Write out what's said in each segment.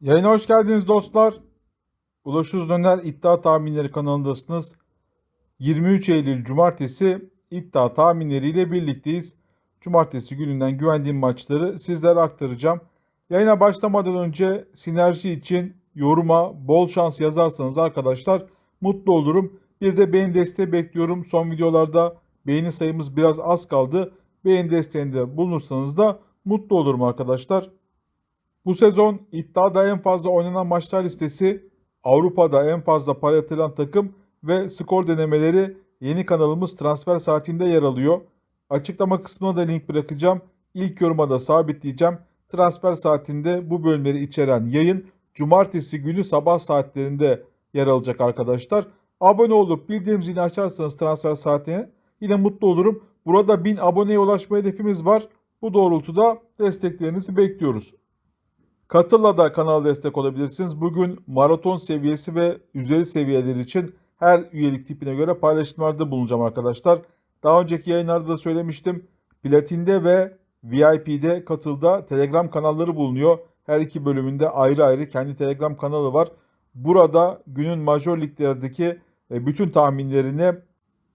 Yayına hoş geldiniz dostlar. Ulaş Döner İddia Tahminleri kanalındasınız. 23 Eylül Cumartesi iddia tahminleriyle birlikteyiz. Cumartesi gününden güvendiğim maçları sizlere aktaracağım. Yayına başlamadan önce sinerji için yoruma bol şans yazarsanız arkadaşlar mutlu olurum. Bir de beğeni desteği bekliyorum. Son videolarda beğeni sayımız biraz az kaldı. Beğeni desteğinde bulunursanız da mutlu olurum arkadaşlar. Bu sezon iddiada en fazla oynanan maçlar listesi, Avrupa'da en fazla para yatıran takım ve skor denemeleri yeni kanalımız Transfer Saati'nde yer alıyor. Açıklama kısmına da link bırakacağım. İlk yoruma da sabitleyeceğim. Transfer Saati'nde bu bölümleri içeren yayın cumartesi günü sabah saatlerinde yer alacak arkadaşlar. Abone olup bildirim zilini açarsanız Transfer Saati'ne yine mutlu olurum. Burada 1000 aboneye ulaşma hedefimiz var. Bu doğrultuda desteklerinizi bekliyoruz. Katıl'la da kanala destek olabilirsiniz. Bugün maraton seviyesi ve üzeri seviyeler için her üyelik tipine göre paylaşımlarda bulunacağım arkadaşlar. Daha önceki yayınlarda da söylemiştim. Platinde ve VIP'de Katıl'da Telegram kanalları bulunuyor. Her iki bölümünde ayrı ayrı kendi Telegram kanalı var. Burada günün major liglerdeki e, bütün tahminlerini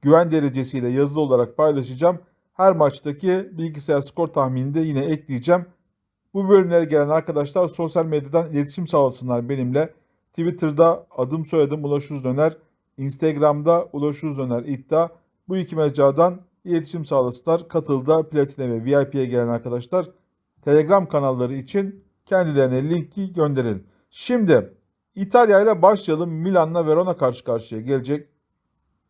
güven derecesiyle yazılı olarak paylaşacağım. Her maçtaki bilgisayar skor tahminini de yine ekleyeceğim. Bu bölümlere gelen arkadaşlar sosyal medyadan iletişim sağlasınlar benimle. Twitter'da adım soyadım Ulaş Döner, Instagram'da Ulaş Döner iddia. Bu iki mecradan iletişim sağlasınlar. Katılda, Platine ve VIP'ye gelen arkadaşlar Telegram kanalları için kendilerine linki gönderelim. Şimdi İtalya ile başlayalım. Milan'la Verona karşı karşıya gelecek.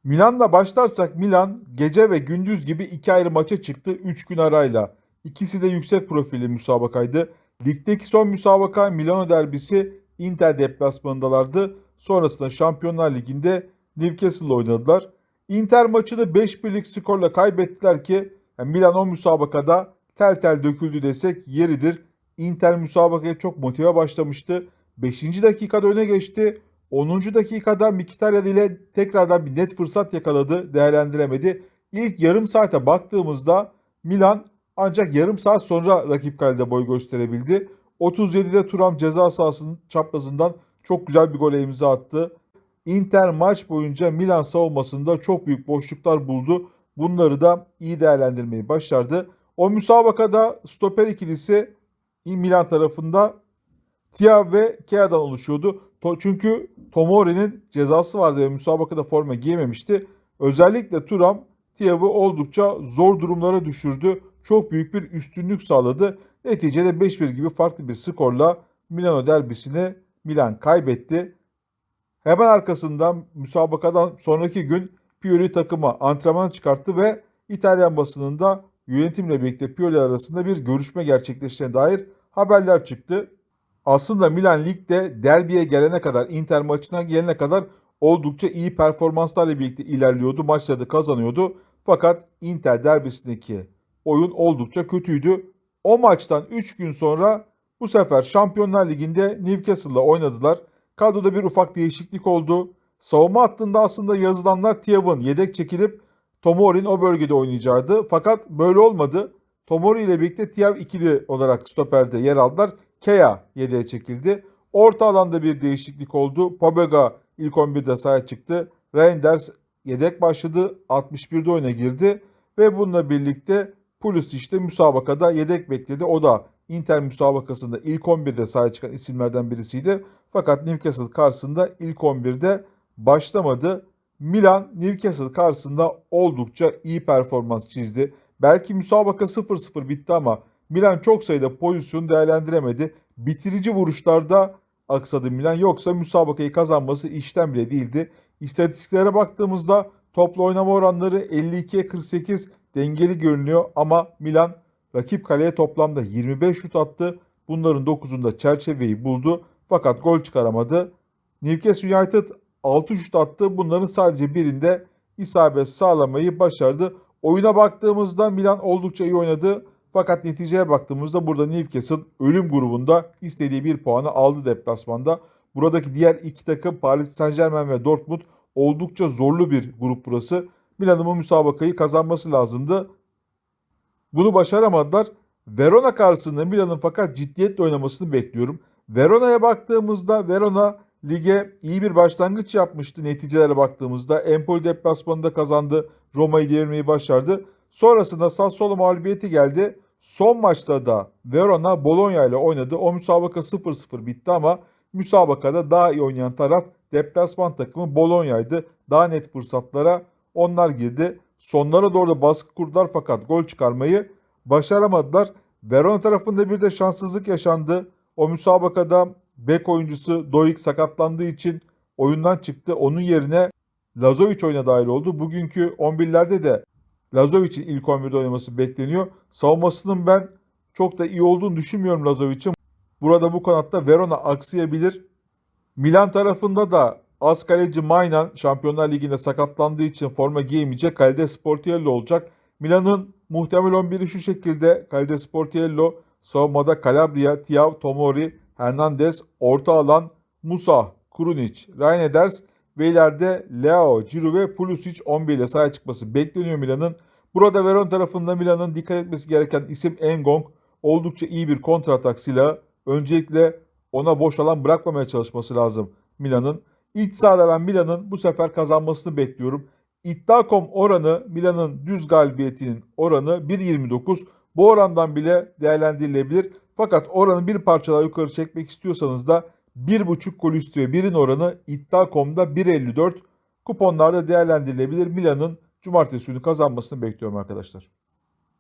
Milan'la başlarsak Milan gece ve gündüz gibi iki ayrı maça çıktı 3 gün arayla. İkisi de yüksek profilli müsabakaydı. Ligdeki son müsabaka Milano derbisi Inter deplasmanındalardı. Sonrasında Şampiyonlar Ligi'nde Newcastle'la oynadılar. Inter maçını 5-1'lik skorla kaybettiler ki yani Milan o müsabakada tel tel döküldü desek yeridir. Inter müsabakaya çok motive başlamıştı. 5. dakikada öne geçti. 10. dakikada Mkhitaryan ile tekrardan bir net fırsat yakaladı, değerlendiremedi. İlk yarım saate baktığımızda Milan ancak yarım saat sonra rakip kalede boy gösterebildi. 37'de Turam ceza sahasının çaprazından çok güzel bir gole imza attı. Inter maç boyunca Milan savunmasında çok büyük boşluklar buldu. Bunları da iyi değerlendirmeyi başardı. O müsabakada stoper ikilisi Milan tarafında Tia ve Kea'dan oluşuyordu. Çünkü Tomori'nin cezası vardı ve müsabakada forma giyememişti. Özellikle Turam Tiav'ı oldukça zor durumlara düşürdü. Çok büyük bir üstünlük sağladı. Neticede 5-1 gibi farklı bir skorla Milano derbisini Milan kaybetti. Hemen arkasından müsabakadan sonraki gün Pioli takıma antrenman çıkarttı ve İtalyan basınında yönetimle birlikte Pioli arasında bir görüşme gerçekleştiğine dair haberler çıktı. Aslında Milan ligde derbiye gelene kadar, Inter maçına gelene kadar oldukça iyi performanslarla birlikte ilerliyordu. Maçları da kazanıyordu. Fakat Inter derbisindeki oyun oldukça kötüydü. O maçtan 3 gün sonra bu sefer Şampiyonlar Ligi'nde Newcastle'la oynadılar. Kadroda bir ufak değişiklik oldu. Savunma hattında aslında yazılanlar Thiav'ın yedek çekilip Tomori'nin o bölgede oynayacaktı. Fakat böyle olmadı. Tomori ile birlikte Thiav ikili olarak stoperde yer aldılar. Kea yedeğe çekildi. Orta alanda bir değişiklik oldu. Pobega ilk 11'de sahaya çıktı. Reinders yedek başladı. 61'de oyuna girdi. Ve bununla birlikte Pulisic de müsabakada yedek bekledi. O da Inter müsabakasında ilk 11'de sahaya çıkan isimlerden birisiydi. Fakat Newcastle karşısında ilk 11'de başlamadı. Milan Newcastle karşısında oldukça iyi performans çizdi. Belki müsabaka 0-0 bitti ama Milan çok sayıda pozisyon değerlendiremedi. Bitirici vuruşlarda aksadı Milan. Yoksa müsabakayı kazanması işten bile değildi. İstatistiklere baktığımızda toplu oynama oranları 52'ye 48 dengeli görünüyor ama Milan rakip kaleye toplamda 25 şut attı. Bunların 9'unda çerçeveyi buldu fakat gol çıkaramadı. Newcastle United 6 şut attı. Bunların sadece birinde isabet sağlamayı başardı. Oyuna baktığımızda Milan oldukça iyi oynadı. Fakat neticeye baktığımızda burada Newcastle ölüm grubunda istediği bir puanı aldı deplasmanda. Buradaki diğer iki takım Paris Saint Germain ve Dortmund oldukça zorlu bir grup burası. Milan'ın bu müsabakayı kazanması lazımdı. Bunu başaramadılar. Verona karşısında Milan'ın fakat ciddiyetle oynamasını bekliyorum. Verona'ya baktığımızda Verona lige iyi bir başlangıç yapmıştı neticelere baktığımızda. Empoli deplasmanında kazandı. Roma'yı devirmeyi başardı. Sonrasında Sassuolo mağlubiyeti geldi. Son maçta da Verona Bologna ile oynadı. O müsabaka 0-0 bitti ama müsabakada daha iyi oynayan taraf deplasman takımı Bologna'ydı. Daha net fırsatlara onlar girdi. Sonlara doğru da baskı kurdular fakat gol çıkarmayı başaramadılar. Verona tarafında bir de şanssızlık yaşandı. O müsabakada bek oyuncusu Doik sakatlandığı için oyundan çıktı. Onun yerine Lazovic oyuna dahil oldu. Bugünkü 11'lerde de Lazovic'in ilk 11'de oynaması bekleniyor. Savunmasının ben çok da iyi olduğunu düşünmüyorum Lazovic'in. Burada bu kanatta Verona aksayabilir. Milan tarafında da az kaleci Maynan Şampiyonlar Ligi'nde sakatlandığı için forma giyemeyecek. Kalede Sportiello olacak. Milan'ın muhtemel 11'i şu şekilde. Kalede Sportiello, savunmada Calabria, Tiav, Tomori, Hernandez, orta alan Musa, Kurunic, Reineders ve ileride Leo, Ciro ve Pulisic 11 ile sahaya çıkması bekleniyor Milan'ın. Burada Verona tarafında Milan'ın dikkat etmesi gereken isim Engong. Oldukça iyi bir kontratak silahı. Öncelikle ona boş alan bırakmamaya çalışması lazım Milan'ın. İç sahada ben Milan'ın bu sefer kazanmasını bekliyorum. İddia.com oranı Milan'ın düz galibiyetinin oranı 1.29. Bu orandan bile değerlendirilebilir. Fakat oranı bir parça daha yukarı çekmek istiyorsanız da 1.5 gol üstü ve 1'in oranı iddia.com'da 1.54. Kuponlarda değerlendirilebilir. Milan'ın cumartesi günü kazanmasını bekliyorum arkadaşlar.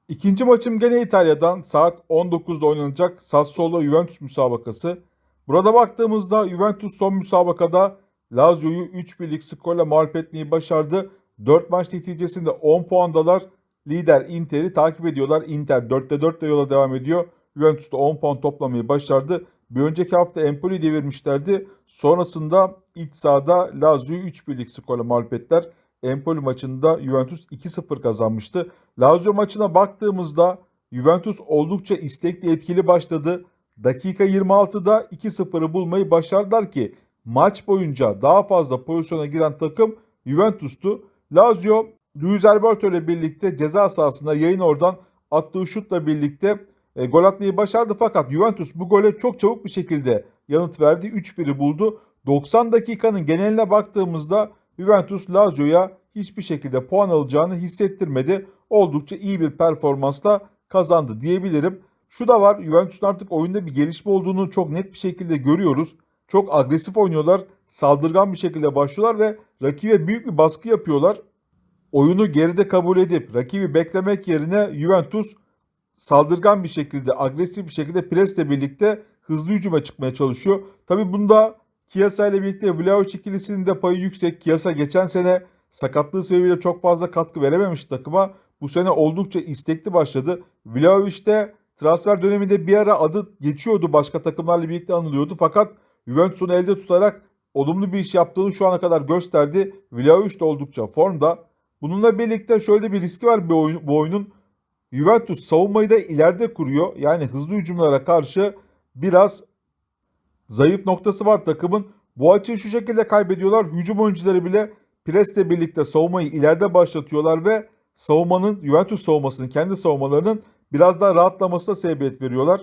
İkinci maçım gene İtalya'dan saat 19'da oynanacak Sassuolo Juventus müsabakası. Burada baktığımızda Juventus son müsabakada Lazio'yu 3-1'lik skorla mağlup etmeyi başardı. 4 maç neticesinde 10 puandalar. Lider Inter'i takip ediyorlar. Inter 4'te 4 ile yola devam ediyor. Juventus da 10 puan toplamayı başardı. Bir önceki hafta Empoli'yi devirmişlerdi. Sonrasında iç sahada Lazio'yu 3-1'lik skorla mağlup ettiler. Empoli maçında Juventus 2-0 kazanmıştı. Lazio maçına baktığımızda Juventus oldukça istekli etkili başladı. Dakika 26'da 2-0'ı bulmayı başardılar ki maç boyunca daha fazla pozisyona giren takım Juventus'tu. Lazio Luis Alberto ile birlikte ceza sahasında yayın oradan attığı şutla birlikte e, gol atmayı başardı fakat Juventus bu gole çok çabuk bir şekilde yanıt verdi. 3-1'i buldu. 90 dakikanın geneline baktığımızda Juventus Lazio'ya hiçbir şekilde puan alacağını hissettirmedi. Oldukça iyi bir performansla kazandı diyebilirim. Şu da var Juventus'un artık oyunda bir gelişme olduğunu çok net bir şekilde görüyoruz. Çok agresif oynuyorlar, saldırgan bir şekilde başlıyorlar ve rakibe büyük bir baskı yapıyorlar. Oyunu geride kabul edip rakibi beklemek yerine Juventus saldırgan bir şekilde, agresif bir şekilde presle birlikte hızlı hücuma çıkmaya çalışıyor. Tabi bunda Kiasa ile birlikte Vlahovic ikilisinin de payı yüksek. Kiasa geçen sene sakatlığı sebebiyle çok fazla katkı verememiş takıma. Bu sene oldukça istekli başladı. Vlahovic de transfer döneminde bir ara adı geçiyordu. Başka takımlarla birlikte anılıyordu. Fakat Juventus'un elde tutarak olumlu bir iş yaptığını şu ana kadar gösterdi. Vlahovic de oldukça formda. Bununla birlikte şöyle bir riski var bu, oyun, bu oyunun. Juventus savunmayı da ileride kuruyor. Yani hızlı hücumlara karşı biraz zayıf noktası var takımın. Bu açıyı şu şekilde kaybediyorlar. Hücum oyuncuları bile presle birlikte savunmayı ileride başlatıyorlar ve savunmanın Juventus savunmasının kendi savunmalarının biraz daha rahatlamasına sebebiyet veriyorlar.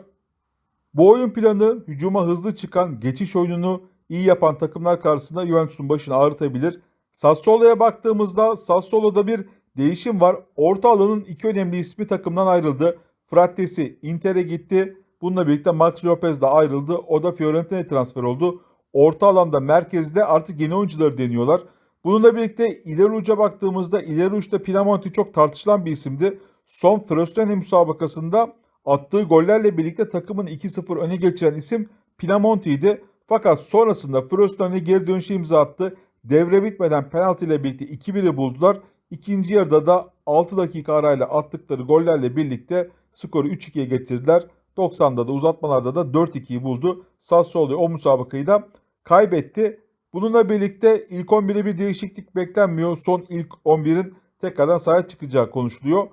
Bu oyun planı hücuma hızlı çıkan, geçiş oyununu iyi yapan takımlar karşısında Juventus'un başını ağrıtabilir. Sassuolo'ya baktığımızda Sassuolo'da bir değişim var. Orta alanın iki önemli ismi takımdan ayrıldı. Frattesi Inter'e gitti. Bununla birlikte Max Lopez de ayrıldı. O da Fiorentina'ya transfer oldu. Orta alanda merkezde artık yeni oyuncuları deniyorlar. Bununla birlikte ileri uca baktığımızda ileri uçta Pinamonti çok tartışılan bir isimdi. Son Frosinone müsabakasında attığı gollerle birlikte takımın 2-0 öne geçiren isim Pinamonti'ydi. Fakat sonrasında Frosinone geri dönüşe imza attı. Devre bitmeden penaltı ile birlikte 2-1'i buldular. İkinci yarıda da 6 dakika arayla attıkları gollerle birlikte skoru 3-2'ye getirdiler. 90'da da uzatmalarda da 4-2'yi buldu. Sassuolo o müsabakayı da kaybetti. Bununla birlikte ilk 11'e bir değişiklik beklenmiyor. Son ilk 11'in tekrardan sahaya çıkacağı konuşuluyor.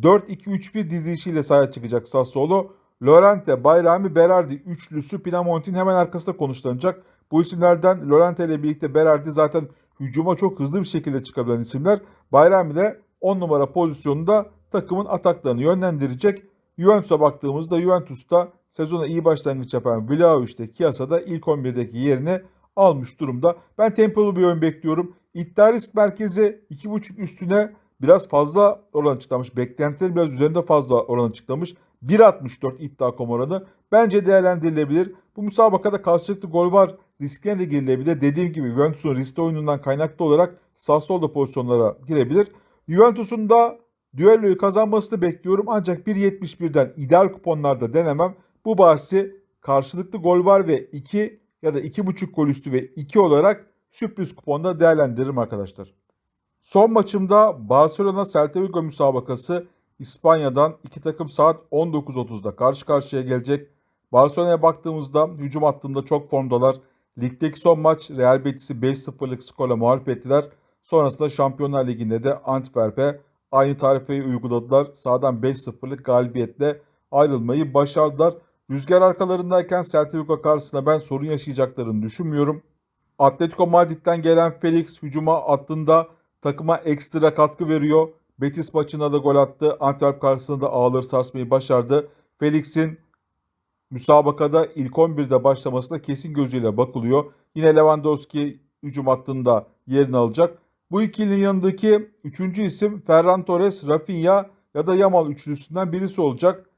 4-2-3-1 dizilişiyle sahaya çıkacak Sassuolo. Lorente, Bayrami, Berardi üçlüsü Pinamonti'nin hemen arkasında konuşlanacak. Bu isimlerden Lorente ile birlikte Berardi zaten hücuma çok hızlı bir şekilde çıkabilen isimler. Bayrami de 10 numara pozisyonunda takımın ataklarını yönlendirecek. Juventus'a baktığımızda Juventus'ta sezona iyi başlangıç yapan Vlahovic de Kiasa da ilk 11'deki yerini almış durumda. Ben tempolu bir oyun bekliyorum. İddia risk merkezi 2.5 üstüne biraz fazla oran açıklamış. Beklentilerin biraz üzerinde fazla oran açıklamış. 1.64 iddia.com oranı bence değerlendirilebilir. Bu müsabakada karşılıklı gol var. Riskine de girilebilir. Dediğim gibi Juventus'un riskli oyunundan kaynaklı olarak Sassuolo pozisyonlara girebilir. Juventus'un da düelloyu kazanmasını bekliyorum. Ancak 1.71'den ideal kuponlarda denemem. Bu bahsi karşılıklı gol var ve 2 ya da 2.5 gol üstü ve 2 olarak sürpriz kuponda değerlendiririm arkadaşlar. Son maçımda Barcelona Celta Vigo müsabakası İspanya'dan iki takım saat 19.30'da karşı karşıya gelecek. Barcelona'ya baktığımızda hücum hattında çok formdalar. Ligdeki son maç Real Betis'i 5-0'lık skorla mağlup ettiler. Sonrasında Şampiyonlar Ligi'nde de Antwerp'e aynı tarifeyi uyguladılar. Sağdan 5-0'lık galibiyetle ayrılmayı başardılar. Rüzgar arkalarındayken Celta Vigo karşısında ben sorun yaşayacaklarını düşünmüyorum. Atletico Madrid'den gelen Felix hücuma attığında takıma ekstra katkı veriyor. Betis maçında da gol attı. Antwerp karşısında da ağları sarsmayı başardı. Felix'in müsabakada ilk 11'de başlamasına kesin gözüyle bakılıyor. Yine Lewandowski hücum hattında yerini alacak. Bu ikilinin yanındaki üçüncü isim Ferran Torres, Rafinha ya da Yamal üçlüsünden birisi olacak.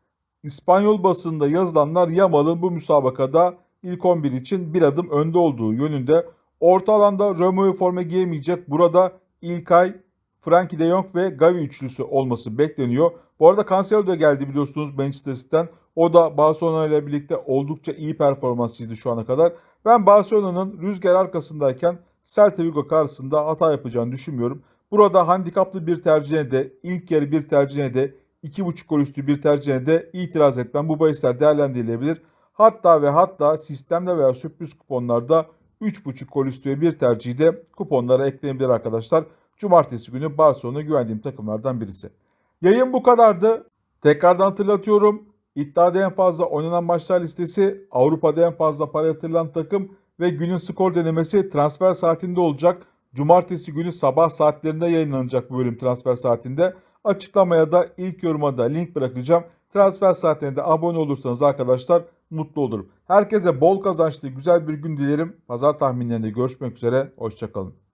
İspanyol basında yazılanlar Yamal'ın bu müsabakada ilk 11 için bir adım önde olduğu yönünde. Orta alanda Romeo forma giyemeyecek. Burada İlkay, Frankie de Jong ve Gavi üçlüsü olması bekleniyor. Bu arada Cancelo da geldi biliyorsunuz Manchester City'den. O da Barcelona ile birlikte oldukça iyi performans çizdi şu ana kadar. Ben Barcelona'nın rüzgar arkasındayken Celta Vigo karşısında hata yapacağını düşünmüyorum. Burada handikaplı bir tercihine de ilk yarı bir tercihine de 2.5 gol üstü bir tercihine de itiraz etmem. Bu bahisler değerlendirilebilir. Hatta ve hatta sistemde veya sürpriz kuponlarda 3.5 gol üstü ve bir tercihi de kuponlara eklenebilir arkadaşlar. Cumartesi günü Barcelona güvendiğim takımlardan birisi. Yayın bu kadardı. Tekrardan hatırlatıyorum. İddiada en fazla oynanan maçlar listesi, Avrupa'da en fazla para yatırılan takım ve günün skor denemesi transfer saatinde olacak. Cumartesi günü sabah saatlerinde yayınlanacak bu bölüm transfer saatinde. Açıklamaya da ilk yoruma da link bırakacağım. Transfer saatine de abone olursanız arkadaşlar mutlu olurum. Herkese bol kazançlı güzel bir gün dilerim. Pazar tahminlerinde görüşmek üzere. Hoşçakalın.